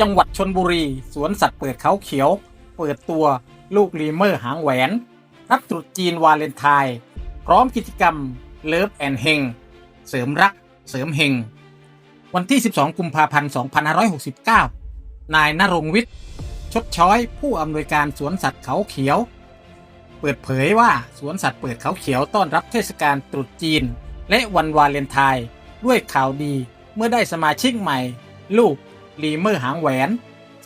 จังหวัดชนบุรี สวนสัตว์เปิดเขาเขียว เปิดตัวลูกลีเมอร์หางแหวน รับตรุษจีนวาเลนไทน์พร้อมกิจกรรมเลิฟแอนเฮงเสริมรัก เสริมเฮงวันที่ 12 กุมภาพันธ์ 2569 นายนรงวิทย์ ชดช้อย ผู้อำนวยการสวนสัตว์เขาเขียว เปิดเผยว่าสวนสัตว์เปิดเขาเขียวต้อนรับเทศกาลตรุษจีน และวันวาเลนไทน์ด้วยข่าวดีเมื่อได้สมาชิกใหม่ ลูก ลีเมอร์หางแหวน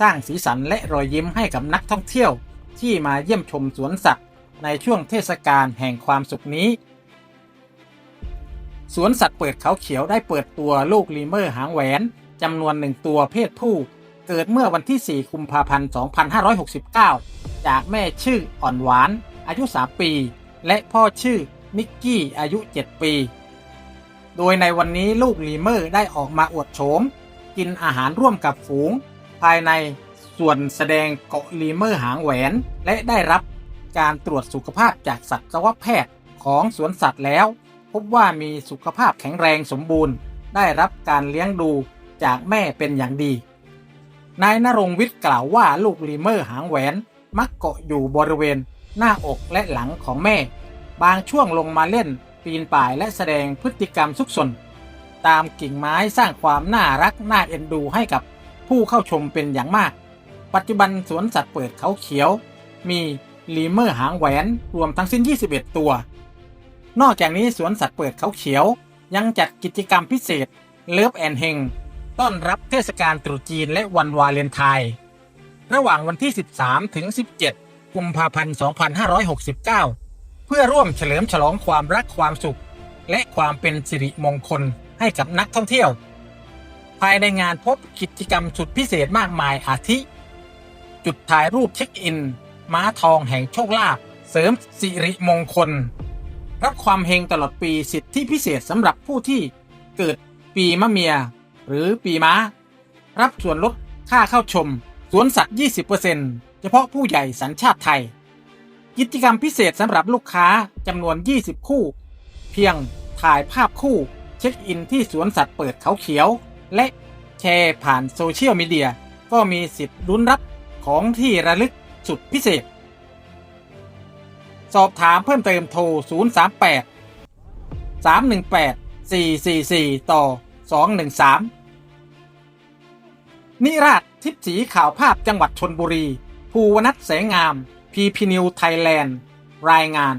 สร้างสีสันและรอยยิ้มให้กับนักท่องเที่ยว ที่มาเยี่ยมชมสวนสัตว์ในช่วงเทศกาลแห่งความสุขนี้ สวนสัตว์เปิดเขาเขียวได้เปิดตัวลูกลีเมอร์หางแหวนจำนวนหนึ่งตัวเพศผู้เกิดเมื่อวันที่ 4 กุมภาพันธ์ 2569 จากแม่ชื่ออ่อนหวาน อายุ 3 ปี และพ่อชื่อนิกกี้อายุ 7 ปี โดยในวันนี้ลูกลีเมอร์ได้ออกมาอวดโฉม กินอาหารร่วมกับฝูง ภายในส่วนแสดงเกาะลีเมอร์หางแหวน และได้รับการตรวจสุขภาพจากสัตวแพทย์ของสวนสัตว์แล้ว พบว่ามีสุขภาพแข็งแรงสมบูรณ์ ได้รับการเลี้ยงดูจากแม่เป็นอย่างดี นายนรงวิทย์กล่าวว่าลูกลีเมอร์หางแหวน มักเกาะอยู่บริเวณ หน้าอกและหลังของแม่ บางช่วงลงมาเล่น ปีนป่ายและแสดงพฤติกรรมซุกซน ตามกิ่งไม้สร้างความน่ารักน่าเอ็นดูให้กับผู้เข้าชมเป็นอย่างมาก ปัจจุบันสวนสัตว์เปิดเขาเขียว มีลีเมอร์หางแหวนรวมทั้งสิ้น 21 ตัว นอกจากนี้สวนสัตว์เปิดเขาเขียว ยังจัดกิจกรรมพิเศษเลิฟแอนเฮงต้อนรับเทศกาลตรุษจีนและวันวาเลนไทน์ระหว่างวันที่ 13 ถึง 17 กุมภาพันธ์ 2569 เพื่อร่วมเฉลิมฉลองความรักความสุข และความเป็นสิริมงคล ให้กับนักท่องเที่ยว ภายในงานพบกิจกรรมสุดพิเศษมากมายอาทิ จุดถ่ายรูปเช็คอิน ม้าทองแห่งโชคลาภเสริมสิริมงคล รับความเฮงตลอดปีสิทธิพิเศษสำหรับผู้ที่เกิดปีมะเมีย หรือปีม้า รับส่วนลดค่าเข้าชม สวนสัตว์ 20%เฉพาะผู้ใหญ่สัญชาติไทย กิจกรรมพิเศษสำหรับลูกค้าจำนวน 20 คู่ เพียงถ่ายภาพคู่ ช็คอินที่สวนสัตว์เปิดเขาเขียว และแชร์ผ่านโซเชียลมีเดีย ก็มีสิทธิ์ลุ้นรับของที่ระลึกสุดพิเศษ สอบถามเพิ่มเติมโทร 038 318 444 ต่อ 213 นิราชทิพย์สีข่าวภาพจังหวัดชนบุรี ภูวนัทแสงงาม พีพีนิวไทยแลนด์ รายงาน